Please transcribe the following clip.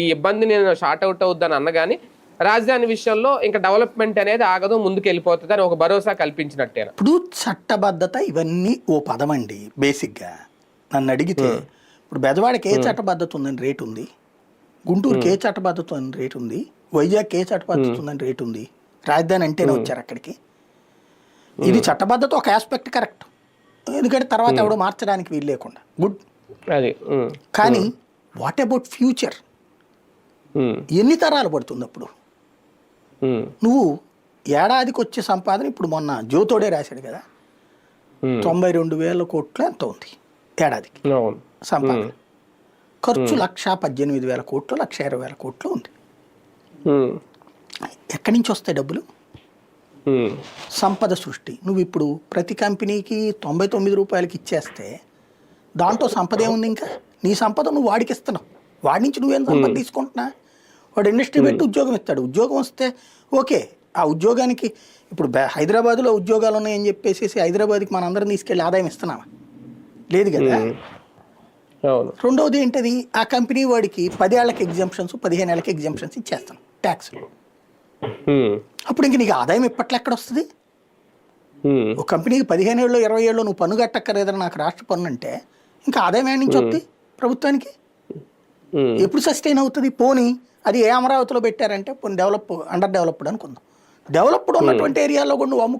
ఈ ఇబ్బంది నేను షార్ట్ అవుట్ అవుద్దని అన్న కానీ రాజధాని విషయంలో ఇంకా డెవలప్మెంట్ అనేది ఆగదు ముందుకు వెళ్ళిపోతుంది అని ఒక భరోసా కల్పించినట్టేనా ఇప్పుడు చట్టబద్ధత ఇవన్నీ ఓ పదం అండి బేసిక్గా. నన్ను అడిగితే ఇప్పుడు బెజవాడకి ఏ చట్టబద్ధత ఉందని రేటు ఉంది? గుంటూరుకి ఏ చట్టబద్ధత ఉందని రేటు ఉంది? వైజాగ్కి ఏ చట్టబద్ధత ఉందని రేటు ఉంది? రాజధాని అంటేనే వచ్చారు అక్కడికి. ఇది చట్టబద్ధత ఒక ఆస్పెక్ట్ కరెక్ట్. ఎందుకంటే తర్వాత ఎవడో మార్చడానికి వీలు లేకుండా. గుడ్. కానీ వాట్ అబౌట్ ఫ్యూచర్? ఎన్ని తరాలు పడుతుంది అప్పుడు? నువ్వు ఏడాదికి వచ్చే సంపాదన ఇప్పుడు మొన్న జ్యోతోడే రాశాడు కదా. తొంభై రెండు వేల కోట్లు ఎంత ఉంది ఏడాదికి? సంపాదన. ఖర్చు లక్ష పద్దెనిమిది వేల కోట్లు లక్ష ఇరవై వేల కోట్లు ఉంది. ఎక్కడి నుంచి వస్తాయి డబ్బులు? సంపద సృష్టి. నువ్వు ఇప్పుడు ప్రతి కంపెనీకి తొంభై తొమ్మిది రూపాయలకి ఇచ్చేస్తే దాంట్లో సంపద ఏముంది ఇంకా? నీ సంపద నువ్వు వాడికి ఇస్తున్నావు. వాడి నుంచి నువ్వేం సంపద తీసుకుంటున్నా? వాడు ఇండస్ట్రీ పెట్టి ఉద్యోగం ఇస్తాడు. ఉద్యోగం వస్తే ఓకే ఆ ఉద్యోగానికి ఇప్పుడు హైదరాబాద్లో ఉద్యోగాలు ఉన్నాయని చెప్పేసి హైదరాబాద్కి మనందరం తీసుకెళ్ళి ఆదాయం ఇస్తున్నావా లేదు కదా? అవును. రెండవది ఏంటది? ఆ కంపెనీ వాడికి పదేళ్ళకి ఎగ్జామ్షన్స్ పదిహేను ఏళ్ళకి ఎగ్జామ్షన్స్ ఇచ్చేస్తాం ట్యాక్స్ ఉమ్, అప్పుడు ఇంక నీకు ఆదాయం ఇప్పట్లో ఎక్కడ వస్తుంది? ఒక కంపెనీకి పదిహేను ఏళ్ళు ఇరవై ఏళ్ళు నువ్వు పన్ను కట్టక్కర్లేదని నాకు రాష్ట్ర పన్ను అంటే ఇంకా ఆదాయం ఏడు నుంచి వస్తుంది ప్రభుత్వానికి. ఎప్పుడు సస్టైన్ అవుతుంది? పోనీ. అది ఏ అమరావతిలో పెట్టారంటే పోనీ డెవలప్ అండర్ డెవలప్డ్ అనుకుందాం. డెవలప్డ్ ఉన్నటువంటి ఏరియాలో కూడా నువ్వు అమ్ము